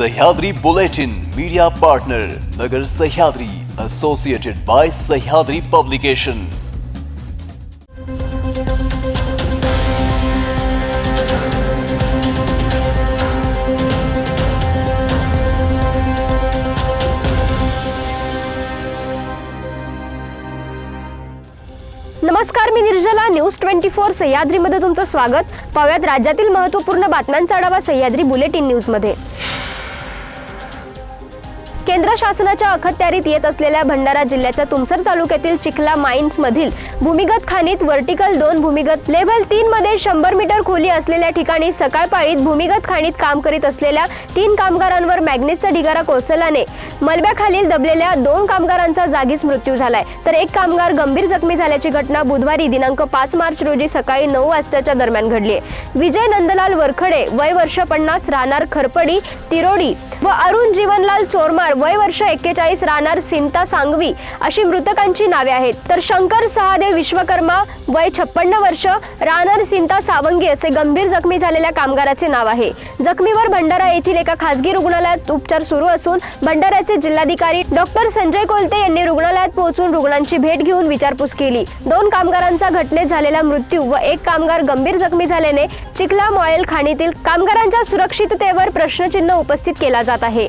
Sahyadri Bulletin media partner Nagar Sahyadri associated by Sahyadri publication नमस्कार मी Nirjala news twenty four सह्याद्रीमध्ये तुमचं स्वागत. पाहुयात राज्यातील महत्त्वपूर्ण बातम्यांचा आढावा सह्याद्री बुलेटिन न्यूजमध्ये. केंद्र शासनाच्या अखत्यारीत येत असलेल्या भंडारा जिल्ह्याच्या तुमसर तालुक्यातील चिखला माइन्स मधील भूमिगत खाणीत वर्टिकल दोन भूमिगत लेव्हल तीन मध्ये शंभर मीटर खोली असलेल्या ठिकाणी सकाळ पाळीत भूमिगत खाणीत काम करीत असलेल्या तीन कामगारांवर मॅग्नेसचा ढिगारा कोसळल्याने मलब्याखालील दबलेल्या दोन कामगारांचा जागीच मृत्यू झालाय. तर एक कामगार गंभीर जखमी झाल्याची घटना बुधवारी दिनांक पाच मार्च रोजी सकाळी नऊ वाजताच्या दरम्यान घडली विजय नंदलाल वरखडे वय वर्ष पन्नास राहणार खरपडी तिरोडी व अरुण जीवनलाल चोरमार वय वर्ष एक्केचाळीस राहणार सिंता सांगवी अशी मृतकांची नावे आहेत. तर शंकर सहादेव विश्वकर्मा वय छप्पन्न वर्ष राहणार सिंता सावंगी असे गंभीर जखमी झालेल्या कामगाराचे नाव आहे. जखमीवर भंडारा येथील एका खासगी रुग्णालयात उपचार सुरू असून भंडाऱ्याचे जिल्हाधिकारी डॉक्टर संजय कोलते यांनी रुग्णालयात पोहोचून रुग्णांची भेट घेऊन विचारपूस केली. दोन कामगारांचा घटनेत झालेला मृत्यू व एक कामगार गंभीर जखमी झाल्याने चिखला मॉयल खाणीतील कामगारांच्या सुरक्षिततेवर प्रश्नचिन्ह उपस्थित केला जात आहे.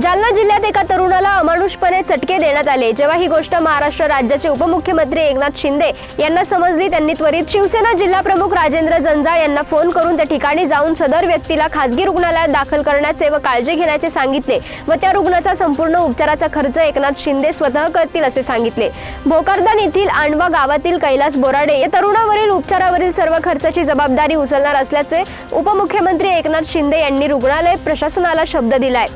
जालना जिल्ह्यात एका तरुणाला अमानुषपणे चटके देण्यात आले. जेव्हा ही गोष्ट महाराष्ट्र राज्याचे उपमुख्यमंत्री एकनाथ शिंदे यांना समजली त्यांनी त्वरित शिवसेना जिल्हा प्रमुख राजेंद्र जंजाळ यांना फोन करून त्या ठिकाणी जाऊन सदर व्यक्तीला खासगी रुग्णालयात दाखल करण्याचे व काळजी घेण्याचे सांगितले व त्या रुग्णाचा संपूर्ण उपचाराचा खर्च एकनाथ शिंदे स्वतः करतील असे सांगितले. भोकरदन येथील आणवा गावातील कैलास बोराडे या तरुणावरील उपचारावरील सर्व खर्चाची जबाबदारी उचलणार असल्याचे उपमुख्यमंत्री एकनाथ शिंदे यांनी रुग्णालय प्रशासनाला शब्द दिलाय.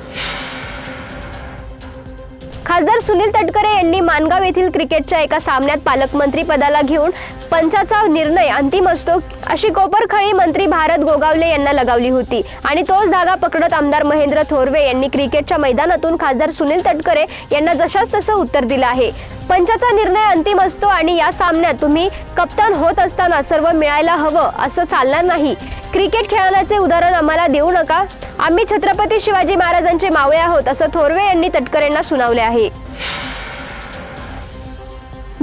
खासदार सुनील तटकरे यांनी मानगाव येथील क्रिकेटच्या एका सामन्यात पालकमंत्री पदाला घेऊन पंचाचा निर्णय अंतिम असतो अशी कोपरखळी मंत्री भारत गोगावले यांना लगावली होती. आणि तोच धागा पकडत आमदार महेंद्र थोरवे यांनी क्रिकेटच्या मैदानातून खासदार सुनील तटकरे यांना जशास तसं उत्तर दिलं आहे. पंचाचा निर्णय अंतिम असतो आणि या सामन्यात तुम्ही कप्तान होत असताना सर्व मिळायला हवं असं चालणार नाही. क्रिकेट खेळण्याचे उदाहरण आम्हाला देऊ नका. आम्ही छत्रपती शिवाजी महाराजांचे मावळे आहोत असं थोरवे यांनी तटकरेंना सुनावले आहे.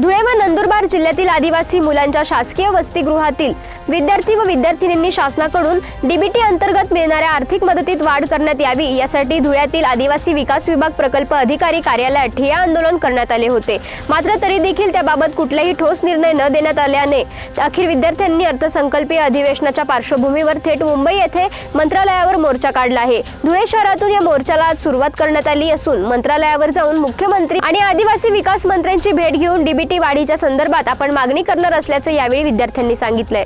धुळे व नंदुरबार जिल्ह्यातील आदिवासी मुलांच्या शासकीय वसतिगृहातील विद्यार्थी व विद्यार्थिनींनी शासनाकडून डीबीटी अंतर्गत मिळणाऱ्या आर्थिक मदतीत वाढ करण्यात यावी यासाठी धुळ्यातील आदिवासी विकास विभाग प्रकल्प अधिकारी कार्यालयात ठिय्या आंदोलन करण्यात आले होते. मात्र तरी देखील त्याबाबत कुठलाही ठोस निर्णय न देण्यात आल्याने अखेर विद्यार्थ्यांनी अर्थसंकल्पीय अधिवेशनाच्या पार्श्वभूमीवर थेट मुंबई येथे मंत्रालयावर मोर्चा काढला आहे. धुळे शहरातून या मोर्चाला आज सुरुवात करण्यात आली असून मंत्रालयावर जाऊन मुख्यमंत्री आणि आदिवासी विकास मंत्र्यांची भेट घेऊन डीबीटी वाढीच्या संदर्भात आपण मागणी करणार असल्याचं यावेळी विद्यार्थ्यांनी सांगितलंय.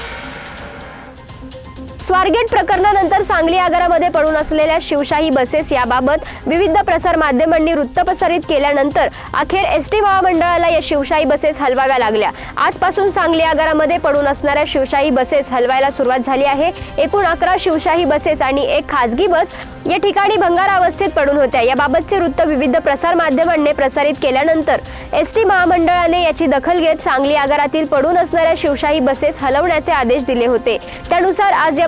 स्वारगेट प्रकरणानंतर सांगली आगारामध्ये पडून असलेल्या शिवशाही बसेस याबाबत विविध प्रसार माध्यमांनी वृत्त प्रसारित केल्यानंतर अखेर एस टी महामंडळाला या शिवशाही बसेस हलवाव्या लागल्या. आजपासून सांगली आगारामध्ये पडून असणाऱ्या शिवशाही बसेस हलवायला सुरुवात झाली आहे. एकूण अकरा शिवशाही बसेस आणि एक खासगी बस या ठिकाणी भंगार अवस्थेत पडून होत्या. याबाबतचे वृत्त विविध प्रसार माध्यमांनी प्रसारित केल्यानंतर एस टी महामंडळाने याची दखल घेत सांगली आगारातील पडून असणाऱ्या शिवशाही बसेस हलवण्याचे आदेश दिले होते. त्यानुसार आज या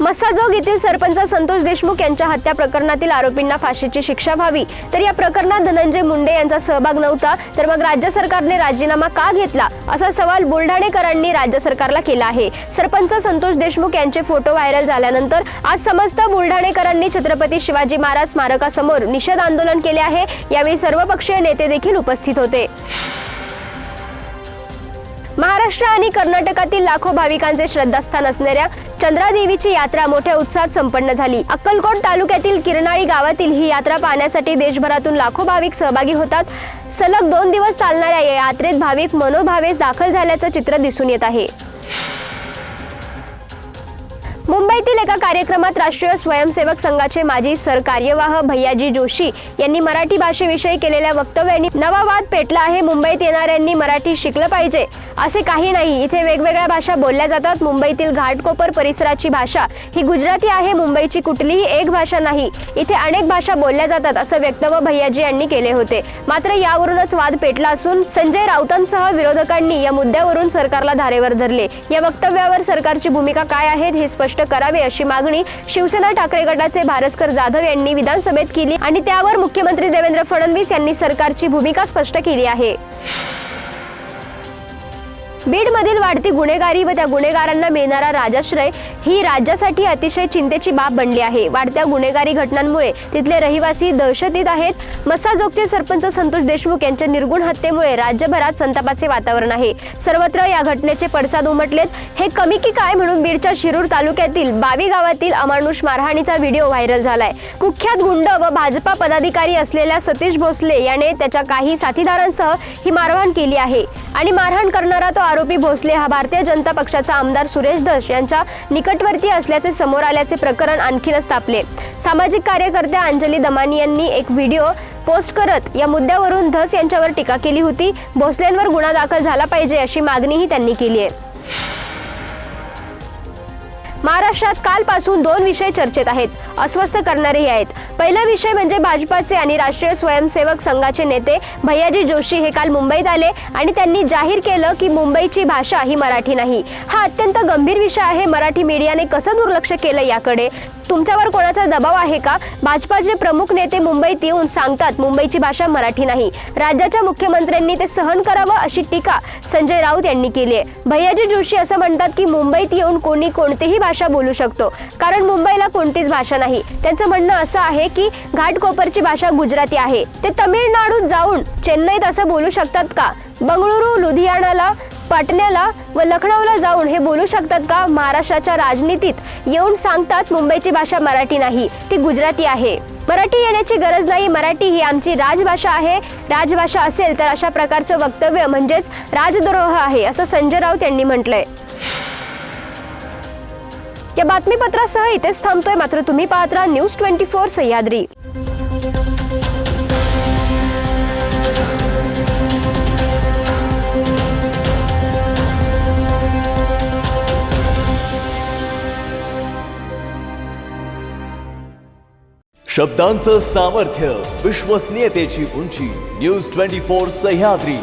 मस्साजोग येथील सरपंच संतोष देशमुख यांच्या हत्या प्रकरणातील आरोपींना फाशीची शिक्षा व्हावी. तर या प्रकरणात धनंजय मुंडे यांचा सहभाग नव्हता तर मग राज्य सरकारने राजीनामा का घेतला? असा सवाल बुलढाणेकरांनी राज्य सरकारला केला आहे. सरपंच संतोष देशमुख यांचे फोटो व्हायरल झाल्यानंतर आज समस्त बुलढाणेकरांनी छत्रपती शिवाजी महाराज स्मारकासमोर निषेध आंदोलन केले आहे. यावेळी सर्वपक्षीय नेते देखील उपस्थित होते. महाराष्ट्र आणि कर्नाटकातील लाखो भाविकांचे श्रद्धास्थान असणाऱ्या चंद्रादेवीची यात्रा मोठ्या उत्साहात संपन्न झाली. अक्कलकोट तालुक्यातील किरणाळी गावातील ही यात्रा पाहण्यासाठी देशभरातून लाखो भाविक सहभागी होतात. सलग दोन दिवस चालणाऱ्या या यात्रेत भाविक मनोभावेस दाखल झाल्याचं चित्र दिसून येत आहे. मुंबईतील एका कार्यक्रमात राष्ट्रीय स्वयंसेवक संघाचे माजी सरकार्यवाह भैयाजी जोशी यांनी मराठी भाषेविषयी केलेल्या वक्तव्यांनी नवा वाद पेटला आहे. मुंबईत येणाऱ्यांनी मराठी शिकलं पाहिजे. असे काही नाही. इथे वेगवेगळ्या भाषा बोलल्या जातात. मुंबईतील घाटकोपर परिसराची भाषा ही गुजराती आहे. मुंबईची कुठलीही एक भाषा नाही. इथे अनेक भाषा बोलल्या जातात असं वक्तव्य भैयाजी यांनी केले होते. मात्र यावरूनच वाद पेटला असून संजय राऊतांसह विरोधकांनी या मुद्द्यावरून सरकारला धारेवर धरले. या वक्तव्यावर सरकारची भूमिका काय आहे हे स्पष्ट करावे अशी मागणी शिवसेना ठाकरे गटाचे भारस्कर जाधव यांनी विधानसभेत केली आणि त्यावर मुख्यमंत्री देवेंद्र फडणवीस यांनी सरकारची भूमिका स्पष्ट केली आहे. बीडमधील वाढती गुन्हेगारी व त्या गुन्हेगारांना मिळणारा राजाश्रय ही राज्यासाठी अतिशय चिंतेची बाब बनली आहे. वाढत्या गुन्हेगारी घटनांमुळे तिथले रहिवासी दहशतीत आहेत. मसाजोगचे सरपंच संतोष देशमुख यांच्या निर्गुण हत्येमुळे राज्यभरात संतापाचे वातावरण आहे. सर्वत्र या घटनेचे पडसाद उमटलेत. हे कमी की काय म्हणून बीडच्या शिरूर तालुक्यातील बावी गावातील अमानुष मारहाणीचा व्हिडिओ व्हायरल झालाय. कुख्यात गुंड व भाजपा पदाधिकारी असलेल्या सतीश भोसले याने त्याच्या काही साथीदारांसह ही मारहाण केली आहे. आणि मारहाण करणारा तो आरोपी भोसले हा भारतीय जनता पक्षाचा आमदार सुरेश दश यांच्या निकट निकटवर्ती असल्याचे समोर आल्याचे प्रकरण आणखीनच तापले. सामाजिक कार्यकर्त्या अंजली दमानी यांनी एक व्हिडिओ पोस्ट करत या मुद्द्यावरून धस यांच्यावर टीका केली होती. भोसलेंवर गुन्हा दाखल झाला पाहिजे अशी मागणीही त्यांनी केली आहे. महाराष्ट्रात कालपासून दोन विषय चर्चेत आहेत. अस्वस्थ करणारेही आहेत. पहिला विषय म्हणजे भाजपाचे आणि राष्ट्रीय स्वयंसेवक संघाचे नेते भैयाजी जोशी हे काल मुंबईत आले आणि त्यांनी जाहीर केलं की मुंबईची भाषा ही मराठी नाही. हा अत्यंत गंभीर विषय आहे. मराठी मीडियाने कसं दुर्लक्ष केलं याकडे? तुमच्यावर कोणाचा दबाव आहे का? भाजपाचे प्रमुख नेते मुंबईत येऊन सांगतात मुंबईची भाषा मराठी नाही. राज्याच्या मुख्यमंत्र्यांनी ते सहन करावं अशी टीका संजय राऊत यांनी केली आहे. भैयाजी जोशी असं म्हणतात की मुंबईत येऊन कोणी कोणतीही भाषा बोलू शकतो. कारण मुंबईला कोणतीच भाषा नाही. नाही. त्यांचं म्हणणं असं आहे की घाटकोपरची भाषा गुजराती आहे. ते तमिळनाडूत जाऊन चेन्नईत असं बोलू शकतात का? बंगळुरू लुधियानाला पाटण्याला व लखनौला जाऊन हे बोलू शकतात का? महाराष्ट्राच्या राजनीतीत येऊन सांगतात मुंबईची भाषा मराठी नाही. ती गुजराती आहे. मराठी येण्याची गरज नाही. मराठी ही आमची राजभाषा आहे. राजभाषा असेल तर अशा प्रकारचं वक्तव्य म्हणजेच राजद्रोह आहे असं संजय राऊत यांनी म्हटलंय. या बातमीपत्रासह इथेच थांबतोय मात्र तुम्ही पाहत राहा न्यूज़ ट्वेंटी फोर सह्याद्री. शब्दांचं सामर्थ्य, विश्वसनीयतेची उंची न्यूज़ ट्वेंटी फोर सह्याद्री.